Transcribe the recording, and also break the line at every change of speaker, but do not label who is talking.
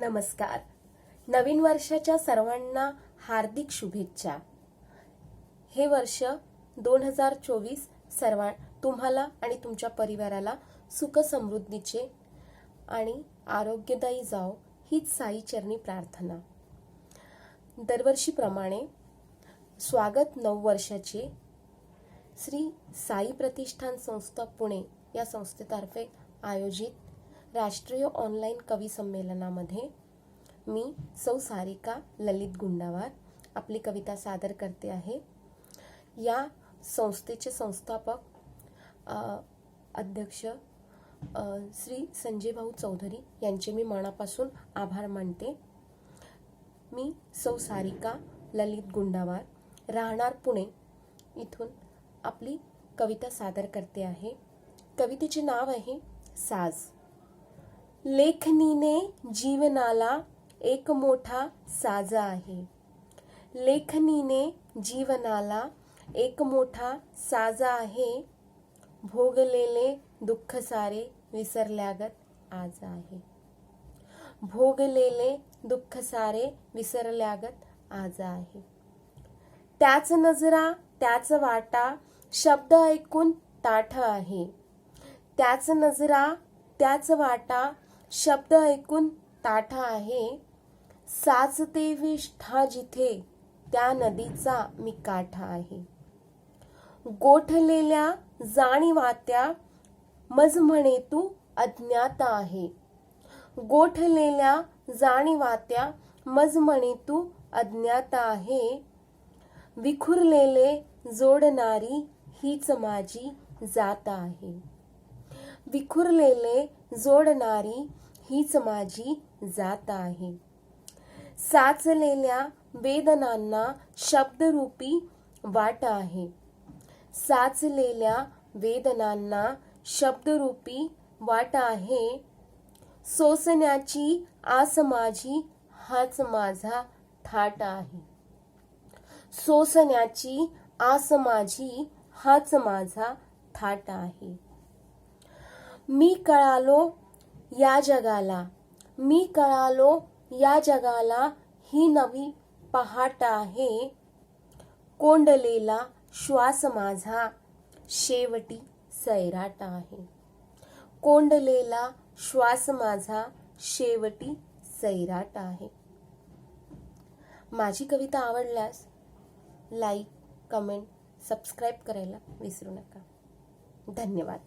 नमस्कार. नवीन वर्षाच्या सर्वांना हार्दिक शुभेच्छा. हे वर्ष दोन हजार चोवीस सर्वां तुम्हाला आणि तुमच्या परिवाराला सुख समृद्धीचे आणि आरोग्यदायी जाओ हीच साईचरणी प्रार्थना. दरवर्षीप्रमाणे स्वागत नऊ वर्षाचे श्री साई प्रतिष्ठान संस्था पुणे या संस्थेतर्फे आयोजित राष्ट्रीय ऑनलाईन कवी संमेलनामध्ये मी सौ सारिका ललित गुंडावार आपली कविता सादर करते आहे. या संस्थेचे संस्थापक अध्यक्ष श्री संजय भाऊ चौधरी यांचे मी मनापासून आभार मानते. मी सौ सारिका ललित गुंडावार राहणार पुणे इथून आपली कविता सादर करते आहे. कवितेचे नाव आहे साज. लेखनीने जीवनाला एक मोठा साजा आहे. लेखनीने जीवनाला एक मोठा साजा आहे. भोगलेले दुःख सारे विसरल्यागत आज आहे. भोगलेले दुःख सारे विसरल्यागत आज आहे. त्याच नजरा त्याच वाटा शब्द ऐकून ताठ आहे. त्याच नजरा त्याच वाटा शब्द ऐकून ताठा आहे साचते विष्ठा जिथे त्या नदीचा मी काठा आहे. गोठलेल्या जाणीवात्या मज म्हणे तू अज्ञात आहे. गोठलेल्या जाणीवात्या मज म्हणे तू अज्ञात आहे. विखुरलेले जोडणारी हीच माझी जात आहे. विखुरलेले जोडणारी हीच माझी जात आहे. साचलेल्या वेदनांना शब्दरूपी वाट आहे. साचलेल्या वेदनांना शब्दरूपी वाट आहे. सोसण्याची आस माझी हाच माझा थाट आहे. सोसण्याची आस माझी हाच माझा थाट आहे. मी कळालो या जगाला. मी कळालो या जगाला ही नवी पहाट आहे. कोंडलेला श्वास माझा शेवटी सैराट आहे. कोंडलेला श्वास माझा शेवटी सैराट आहे. माझी कविता आवडल्यास लाईक कमेंट सबस्क्राईब करायला विसरू नका. धन्यवाद.